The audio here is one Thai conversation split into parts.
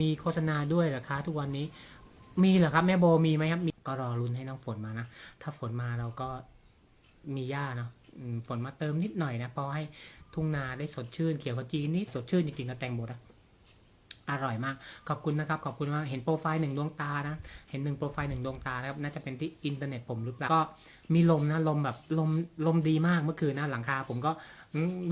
มีโฆษณาด้วยเหรอคะ ทุกวันนี้ มีเหรอครับ แม่โบมีไหมครับมีก็รอรุนให้น้องฝนมานะ ถ้าฝนมาเราก็มีหญ้าเนาะฝนมาเติมนิดหน่อยนะพอให้ทุ่งนาได้สดชื่นเขียวขจีนิดสดชื่นจริงๆนะแตงโมนะ อร่อยมาก ขอบคุณนะครับ ขอบคุณมาก เห็นโปรไฟล์หนึ่งดวงตานะ เห็นหนึ่งโปรไฟล์หนึ่งดวงตานะครับ น่าจะเป็นที่อินเทอร์เน็ตผมหรือเปล่า ก็มีลมนะ ลมแบบลมลมดีมากเมื่อคืนนะ หลังคาผมก็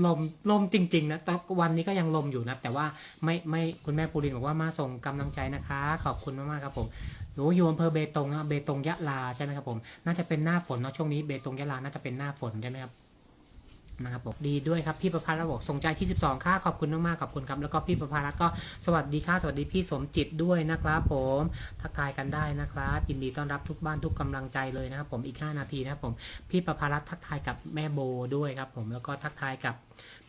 ลมลมจริงๆนะแต่วันนี้ก็ยังลมอยู่นะ แต่ว่าไม่ไม่คุณแม่ปูรินบอกว่ามาส่งกำลังใจนะคะ ขอบคุณมากๆครับผมหนูอยู่อำเภอเบตงนะ เบตงยะลาใช่ไหมครับผม น่าจะเป็นหน้าฝนเนาะ ช่วงนี้เบตงยะลา น่าจะเป็นหน้าฝนใช่ไหมครับ นะครับบอกดีด้วยครับพี่ประภารัตน์บอกสงใจที่ 12 ค่ะขอบคุณมากๆขอบคุณครับแล้วก็พี่ประภารัตน์ก็สวัสดีค่ะสวัสดีพี่สมจิตด้วยนะครับผมทักทายกันได้นะครับยินดีต้อนรับทุกบ้านทุกกำลังใจเลยนะครับผมอีก 5 นาทีนะครับผมพี่ประภารัตน์ทักทายกับแม่โบด้วยครับผมแล้วก็ทักทายกับ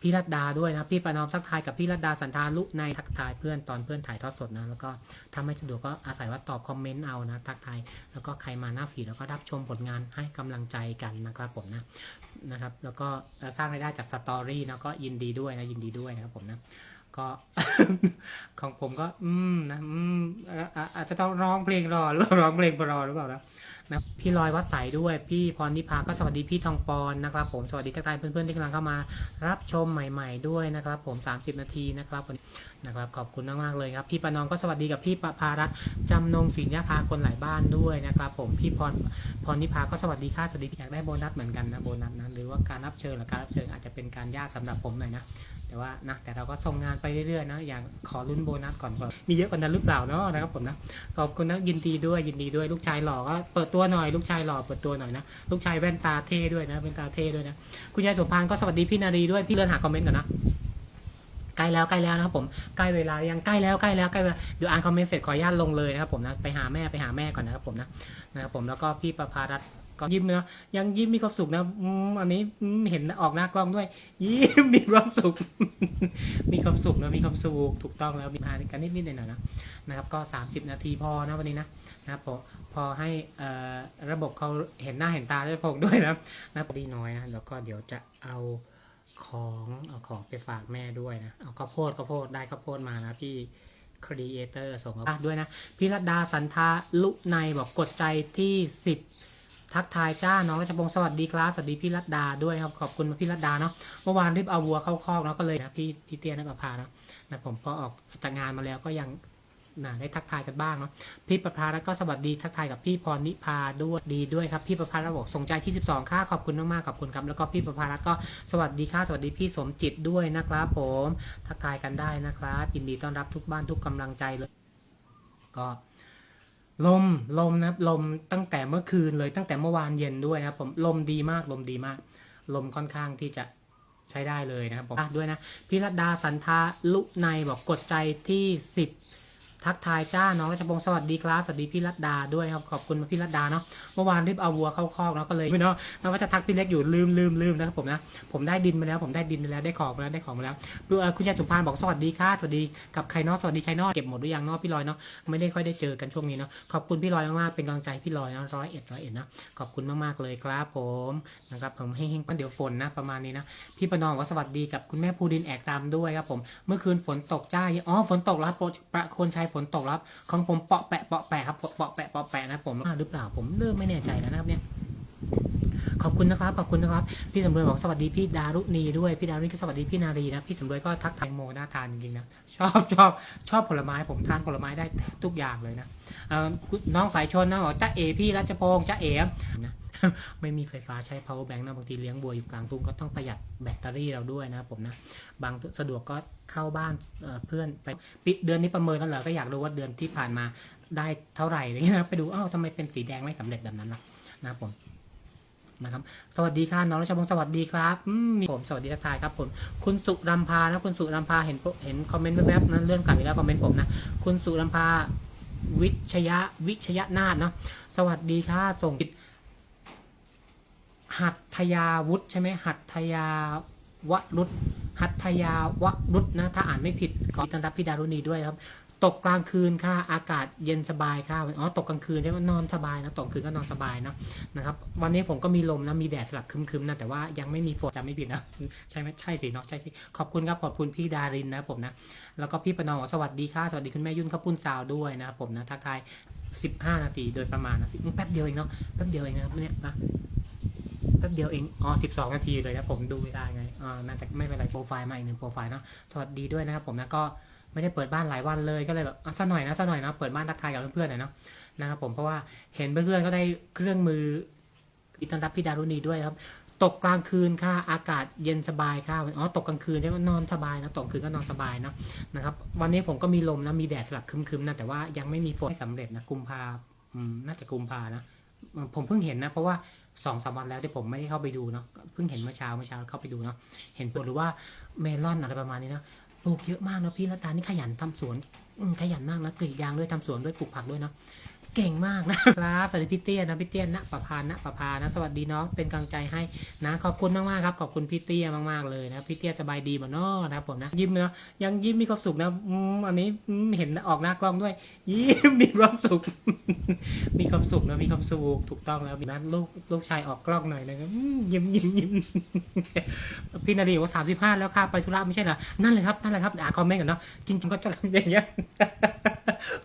พี่รัตดาด้วยนะพี่ประนอมทักทายกับพี่รัตดาสันทาลุในทักทายเพื่อนตอนเพื่อนถ่ายทอดสดนะแล้วก็ถ้าไม่สะดวกก็อาศัยว่าตอบคอมเมนต์เอานะทักทายแล้วก็ใครมาหน้าฟีแล้วก็รับชมผลงานให้กำลังใจกันนะครับผมนะนะครับแล้วก็สร้างรายได้จากสตอรี่นะก็ยินดีด้วยนะยินดีด้วยนะครับผมนะก็ของผมก็ อืมนะอืมอาจจะต้องร้องเพลงรอหรือร้องเพลงรอหรือเปล่านะ นะพี่ลอยวัดสายด้วย พี่พรนิพาก็สวัสดีพี่ทองปอนนะครับ ผมสวัสดีทักทายเพื่อนๆที่กำลังเข้ามารับชมใหม่ ๆ ด้วยนะครับ ผม 30 นาทีนะครับวั นะครับขอบคุณมากๆเลยครับ พี่ประนอมก็สวัสดีกับพี่ประภารัตน์จำนงศิลยาภาคนหลายบ้านด้วยนะครับผมพี่พรพรนิพาก็สวัสดีค่ะสวัสดีอยากได้โบนัสเหมือนกันนะโบนัสนะหรือว่าการรับเชิญหรือการรับเชิญอาจจะเป็นการยากสำหรับผมหน่อยนะแต่ว่านะแต่เราก็ส่งงานไปเรื่อยๆนะอย่างขอลุ้นโบนัสก่อนก่อนมีเยอะกว่านั้นหรือเปล่าเนาะนะครับผมนะขอบคุณนะยินดีด้วยยินดีด้วยลูกชายหล่อก็เปิดตัวหน่อยลูกชายหล่อเปิดตัวหน่อยนะลูกชายแว่นตาเท่ด้วยนะแว่นตาเท่ด้วยนะคุณยายสมพานก็สวัสดีพี่นารีด้วยพี่เลื่อนหาคอมเมนต์ก่อนนะ ล้แล้วใกล้แล้วนะครับผมใกล้เวลายังใกล้แล้วใกล้แล้วใกล้เวลาเดี๋ยวอ่านคอมเมนต์เสร็จขออนุญาตลงเลยนะครับผมนะไปหาแม่ไปหาแม่ก่อนนะครับผมนะนะครับผมแล้วก็พี่ประภารัตก็ยิ้มเนอะยังยิ้มมีความสุขนะอืมอันนี้อืมเห็นออกหน้ากล้องด้วย ยิ้มมีความสุข มีความสุขนะมีความสุขถูกต้องแล้วมีพากันนิดนิดๆหน่อยๆนะนะครับ ก็ 30 นาทีพอนะวันนี้นะนะครับพอพอให้เอ่อระบบเขาเห็นหน้าเห็นตาได้พงด้วยนะนะดีน้อยนะแล้วก็เดี๋ยวจะเอา ของเอาของไปฝากแม่ด้วยนะ เอาข้าวโพดข้าวโพดได้ข้าวโพดมานะพี่ครีเอเตอร์ส่งมาด้วยนะพี่รัตดาสันทาลุในบอกกดใจที่สิบทักทายจ้าน้องรัชพงศ์สวัสดีครับสวัสดีพี่รัตดาด้วยครับขอบคุณพี่รัตดาเนาะเมื่อวานรีบเอาวัวเข้าคอกเนาะก็เลยนะพี่พี่เตี้ยนประภานะนะผมพอออกจากงานมาแล้วก็ยัง นะได้ทักทายกันบ้างเนาะพี่ประภาแล้วก็สวัสดีทักทายกับพี่พรนิพาด้วยดีด้วยครับพี่ประภาแล้วบอกส่งใจที่ 12 ค่าขอบคุณมากๆขอบคุณครับแล้วก็พี่ประภาแล้วก็สวัสดีค่ะสวัสดีพี่สมจิตด้วยนะครับ ผม ทักทายกันได้นะครับยินดีต้อนรับทุกบ้านทุกกำลังใจเลย ก็ลมลมนะครับลมตั้งแต่เมื่อคืนเลยตั้งแต่เมื่อวานเย็นด้วยนะครับผมลมดีมากลมดีมาก ลมค่อนข้างที่จะใช้ได้เลยนะครับผมด้วยนะพี่รัตดาสันทาลุในบอกกดใจที่สิบ ทักทายจ้าน้องรัชพงศ์สวัสดีครับสวัสดีพี่รัตดาด้วยครับขอบคุณพี่รัตดาเนาะเมื่อวานรีบเอาวัวเข้าคอกเนาะก็เลยไม่เนาะนะว่าจะทักพี่เล็กอยู่ลืมลืมลืมนะครับผมนะผมได้ดินมาแล้วผมได้ดินมาแล้วได้ของมาแล้วได้ของมาแล้วเอ่อคุณชายสุพานบอกสวัสดีค่ะสวัสดีกับใครนอกสวัสดีใครนอกเก็บหมดหรือยังนาะพี่ลอยเนาะไม่ได้ค่อยได้เจอกันช่วงนี้เนาะขอบคุณพี่ลอยมากๆเป็นกำลังใจพี่ลอยเนาะร้อยเอ็ดร้อยเอ็ดนะขอบคุณมากๆเลยครับผมนะครับผมให้งๆเดี๋ยวฝนนะประมาณนี้นะพี่ประนอมก็สวัสดีกับคุณแม่ภูดินแอกรำด้วยครับผมเมื่อคืนฝนตกจ้าอ๋อฝนตกแล้วครับประคนชัยฝนตกแล้วของผมเปาะแปะเปาะแปะครับเปาะแปะเปาะแปะนะผมอ่าหรือเปล่าผมเริ่มไม่แน่ใจแล้วนะครับเนี่ยขอบคุณนะครับขอบคุณนะครับ พี่สำรวยบอกสวัสดีพี่ดารุณีด้วยพี่ดารุณีก็สวัสดีพี่นารีนะพี่สำรวยก็ทักทายโมน่าทานจริงๆนะชอบชอบชอบผลไม้ผมทานผลไม้ได้ทุกอย่างเลยนะน้องสายชนนะบอกจ้าเอพี่รัชพงษ์จ้าเอนะ ไม่มีไฟฟ้าใช้ power bank นะบางทีเลี้ยงบัวอยู่กลางทุ่งก็ต้องประหยัดแบตเตอรี่เราด้วยนะผมนะบางสะดวกก็เข้าบ้านเเพื่อนไปปิดเดือนนี้ประเมินกันเหรอก็อยากรู้ว่าเดือนที่ผ่านมาได้เท่าไหร่อะไรเงี้ยนะไปดูอ้าวทำไมเป็นสีแดงไม่สำเร็จแบบนั้นนะนะผมนะครับสวัสดีค่ะน้องรัชพงศ์สวัสดีครับมีผมสวัสดีทักทายครับผมคุณสุรัมพานะคุณสุรัมพาเห็นเห็นคอมเมนต์แวบๆนั้นเลื่อนกลับอีกแล้วคอมเมนต์ผมนะคุณสุรัมพาวิชยะวิชยะนาถเนาะสวัสดีค่ะส่ง หัตถยาวุฒิใช่ไหมหัตถยาวรุษหัตถยาวรุษนะถ้าอ่านไม่ผิดขอต้อนรับพี่ดารุณีด้วยครับ ตกกลางคืนค่ะอากาศเย็นสบายค่ะอ๋อตกกลางคืนใช่ไหมนอนสบายนะตกกลางคืนก็นอนสบายนะนะครับ วันนี้ผมก็มีลมนะมีแดดสลับครึมๆนะแต่ว่ายังไม่มีฝนจะไม่ผิดนะใช่ไหมใช่สิเนาะใช่สิขอบคุณครับขอบคุณพี่ดารินนะผมนะแล้วก็พี่ประนอมสวัสดีค่ะสวัสดีคุณแม่ยุ่นข้าวปุ้นซาวด้วยนะผมนะทักทาย15 นาทีโดยประมาณนะสิแป๊บเดียวเองเนาะแป๊บเดียวเองนะครับเนี่ยนะ แป๊บเดียวเอง อ๋อ12นาทีเลยนะผมดูเวลาไงอ่าน่าจะไม่เป็นไรโปรไฟล์มาอีกหนึ่งโปรไฟล์เนาะ สวัสดีด้วยนะครับผมนะก็ไม่ได้เปิดบ้านหลายวันเลยก็เลยแบบอะสักหน่อยนะสักหน่อยนะเปิดบ้านทักทายกับเพื่อนๆหน่อยเนาะนะครับผมเพราะว่าเห็นเพื่อนๆก็ได้เครื่องมืออิต้อนรับพี่ดารุณีด้วยครับ ตกกลางคืนค่ะอากาศเย็นสบายค่ะอ๋อตกกลางคืนใช่ไหมนอนสบายนะตกคืนก็นอนสบายนะนะครับ วันนี้ผมก็มีลมนะมีแดดสลับครึมๆนะแต่ว่ายังไม่มีฝนไม่สำเร็จนะกุมภาอืมน่าจะกุมภานะ ผมเพิ่งเห็นนะ เพราะว่าสองสามวันแล้วที่ผมไม่ได้เข้าไปดูเนาะเพิ่งเห็นเมื่อเช้าเมื่อเช้าเข้าไปดูเนาะเห็นปลหรือว่าเมลอนอะไรประมาณนี้นะปลูกเยอะมากนะพี่รัตานี่ขยันทำสวนขยันมากนะกรีดยางด้วยทำสวนด้วยปลูกผักด้วยเนาะ เก่งมากนะครับสวัสดีพี่เตี้ยนะพี่เตี้ยนะประพานนะประพานนะสวัสดีน้องเป็นกำลังใจให้นะขอบคุณมากๆครับขอบคุณพี่เตี้ยมากๆเลยนะพี่เตี้ยสบายดีบ่เนาะนะครับผมนะยิ้มเนาะยังยิ้มมีความสุขนะอืมอันนี้อืมเห็นออกหน้ากล้องด้วย ยิ้มมีความสุข มีความสุขนะมีความสุขถูกต้องแล้วนะลูกลูกชายออกกล้องหน่อยนะครับยิ้มยิ้มยิ้มพี่นาดีบอกว่าสามสิบห้าแล้วค่ะไปธุระไม่ใช่เหรอนั่นเลยครับนั่นแหละครับอ่าคอมเมนต์กันเนาะจริงๆก็จะทำอย่างเงี้ย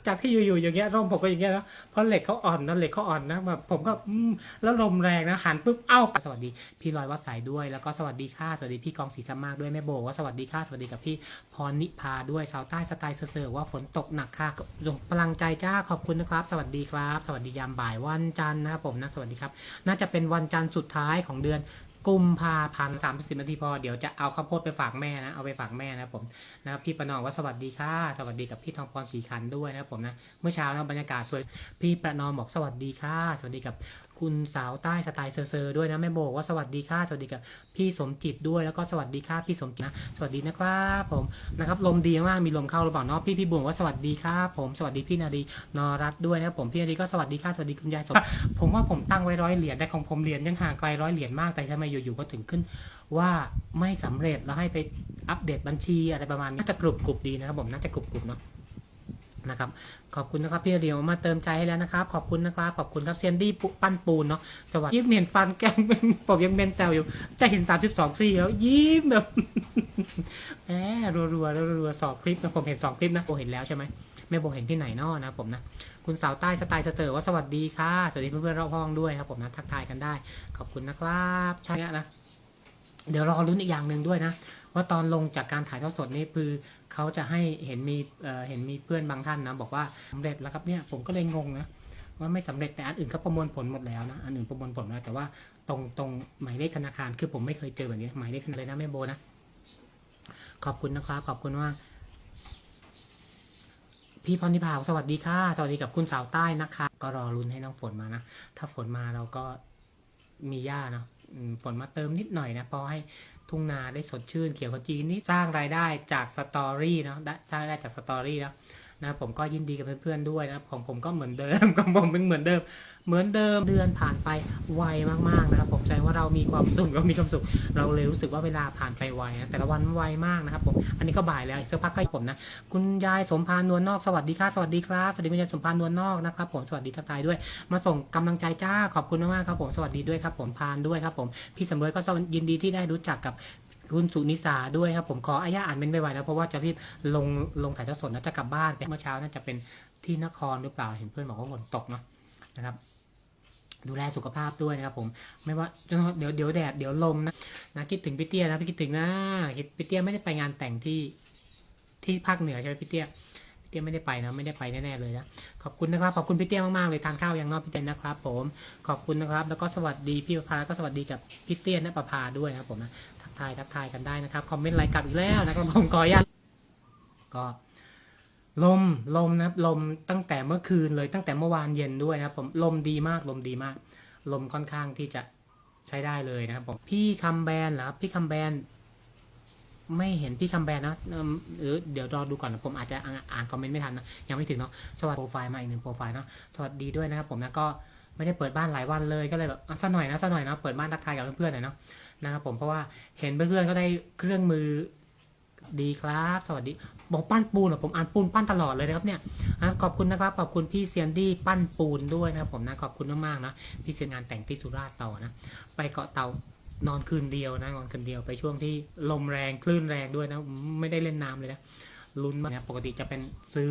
จากที่อยู่ๆอย่างเงี้ยร่มผมก็อย่างเงี้ยนะเพราะเหล็กเขาอ่อนนะเหล็กเขาอ่อนนะแบบผมก็อืมแล้วลมแรงนะหันปุ๊บเอ้าสวัสดีพี่ลอยวัดสายด้วย แล้วก็สวัสดีค่ะสวัสดีพี่กองศรีสมากด้วยแม่โบว่าสวัสดีค่ะสวัสดีกับพี่พรนิพาด้วยชาวใต้สไตล์เซอร์ๆว่าฝนตกหนักค่ะส่งพลังใจจ้าขอบคุณนะครับ สวัสดีครับ สวัสดียามบ่ายวันจันทร์นะครับผมนะสวัสดีครับ น่าจะเป็นวันจันทร์สุดท้ายของเดือน กุมภาพันธ์สามสิบนาทีพอ เดี๋ยวจะเอาข้าวโพดไปฝากแม่นะ เอาไปฝากแม่นะผมนะครับพี่ประนอมว่าสวัสดีค่ะ สวัสดีกับพี่ทองพรสีขันด้วยนะผมนะ เมื่อเช้านะบรรยากาศสวย พี่ประนอมบอกสวัสดีค่ะ สวัสดีกับ คุณสาวใต้สไตล์เซอร์ๆด้วยนะแม่โบว่าสวัสดีค่ะสวัสดีกับพี่สมจิตด้วยแล้วก็สวัสดีค่ะพี่สมจิตนะสวัสดีนะครับผมนะครับลมดีมากมีลมเข้าหรือเปล่าเนาะพี่พี่บุ๋มว่าสวัสดีครับผมสวัสดีพี่นาดีนอรัตด้วยนะครับผมพี่นาดีก็สวัสดีค่ะสวัสดีคุณยายสมผมว่าผมตั้งไว้ร้อยเหรียญแต่ของผมเหรียญยังห่างไกลร้อยเหรียญมากแต่ทำไมอยู่ๆก็ถึงขึ้นว่าไม่สำเร็จแล้วให้ไปอัปเดตบัญชีอะไรประมาณนี้น่าจะกรุบกรุบดีนะครับผมน่าจะกรุบกรุบเนาะ นะครับ ขอบคุณนะครับพี่เดียวมาเติมใจให้แล้วนะครับ ขอบคุณนะครับ ขอบคุณครับเซียนดี้ปั้นปูนเนาะ สวัสดียิ้มเห็นฟันแก้มผมยังเบนแซวอยู่ จะเห็น 32ซี่แล้วยิ้มแบบแหมรัวๆรัวๆรัวสองคลิปนะผมเห็นสองคลิปนะโบเห็นแล้วใช่ไหมไม่โบเห็นที่ไหนนอนะผมนะ คุณสาวใต้สไตล์สเสอร์ว่าสวัสดีค่ะ สวัสดีเพื่อนๆรอบห้องด้วยครับผมนะทักทายกันได้ ขอบคุณนะครับใช่นะ เดี๋ยวรอรุ้นอีกอย่างหนึ่งด้วยนะว่าตอนลงจากการถ่ายทอดสดนี่คือ เขาจะให้เห็นมีเเห็นมีเพื่อนบางท่านนะบอกว่าสำเร็จแล้วครับเนี่ยผมก็เลยงงนะว่าไม่สำเร็จแต่อันอื่นเขาประมวลผลหมดแล้วนะอันอื่นประมวลผลแล้วแต่ว่าตรงตรงหมายเลขธนาคารคือผมไม่เคยเจอแบบนี้หมายเลขเลยนะแม่โบนะขอบคุณนะครับขอบคุณว่า พี่พรนิพาสวัสดีค่ะ สวัสดีกับคุณสาวใต้นะคะ ก็รอรุนให้น้องฝนมานะ ถ้าฝนมาเราก็มีหญ้าเนาะ ฝนมาเติมนิดหน่อยนะพอให้ทุ่งนาได้สดชื่นเขียวขจีนิดสร้างรายได้จากสตอรี่เนาะสร้างรายได้จากสตอรี่แล้ว นะผมก็ยินดีกับเพื่อนๆด้วยนะของผมก็เหมือนเดิมของผมเป็นเหมือนเดิม เหมือนเดิมเดือนผ่านไปไวมากๆนะครับ ผมใจว่าเรามีความสุขเรามีความสุข เราเลยรู้สึกว่าเวลาผ่านไปไวนะแต่ละวันไวมากนะครับผมอันนี้ก็บ่ายแล้วอีกสักพักก็ผมนะคุณยายสมพานนวลนอกสวัสดีค่ะสวัสดีครับสวัสดีคุณยายสมพานนวลนอกนะครับผมสวัสดีทักทายด้วย มาส่งกำลังใจจ้าขอบคุณมากๆครับผมสวัสดีด้วยครับผมพานด้วยครับผมพี่สำรวยก็ยินดีที่ได้รู้จักกับ คุณสุนิสาด้วยครับผมขออนุญาตอ่านเป็นไม่ไวแล้วเพราะว่าจะรีบลงลงถ่ายทอดสดนะจะกลับบ้านเมื่อเช้าน่าจะเป็นที่นครหรือเปล่าเห็นเพื่อนบอกว่าฝนตกเนาะนะครับดูแลสุขภาพด้วยนะครับผมไม่ว่าเดี๋ยวเดี๋ยวแดดเดี๋ยวลมนะนะคิดถึงพี่เตี้ยนะพี่คิดถึงนะคิดพี่เตี้ยไม่ได้ไปงานแต่งที่ที่ภาคเหนือใช่ไหมพี่เตี้ยพี่เตี้ยไม่ได้ไปนะไม่ได้ไปแน่ๆเลยนะขอบคุณนะครับขอบคุณพี่เตี้ยมากๆเลยทานข้าวยังนอกพี่เตี้ยนะครับ ผมขอบคุณนะครับ แล้วก็สวัสดีพี่ประภาแล้วก็สวัสดีกับพี่เตี้ยนประภาด้วยนะครับผมนะ ทักทายทักทายกันได้นะครับ คอมเมนต์ไลค์กลับอีกแล้วนะครับผมขออนุญาตก็ลมลมนะครับลมตั้งแต่เมื่อคืนเลยตั้งแต่เมื่อวานเย็นด้วยนะครับผมลมดีมากลมดีมาก ลมค่อนข้างที่จะใช้ได้เลยนะครับผมพี่คำแบนเหรอพี่คำแบนไม่เห็นพี่คำแบนนะเอิ่มหรือเดี๋ยวรอดูก่อนนะผมอาจจะอ่านคอมเมนต์ไม่ทันนะยังไม่ถึงเนาะสวัสดีโปรไฟล์มาอีกหนึ่งโปรไฟล์เนาะสวัสดีด้วยนะครับผมนะก็ไม่ได้เปิดบ้านหลายวันเลยก็เลยแบบสักหน่อยนะสักหน่อยนะเปิดบ้านทักทายกับเพื่อนๆหน่อยเนาะ นะครับผมเพราะว่าเห็นเพื่อนๆก็ได้เครื่องมือดีครับ สวัสดีบอกปั้นปูนเหรอผมอ่านปูนปั้นตลอดเลยนะครับเนี่ยอะขอบคุณนะครับขอบคุณพี่เซียนดี้ปั้นปูนด้วยนะครับผมนะขอบคุณมากๆนะพี่เซียนงานแต่งที่สุราษฎร์ต่อนะไปเกาะเต่านอนคืนเดียวนะนอนคืนเดียวไปช่วงที่ลมแรงคลื่นแรงด้วยนะไม่ได้เล่นน้ำเลยนะลุ้นมากนะปกติจะเป็นซื้อ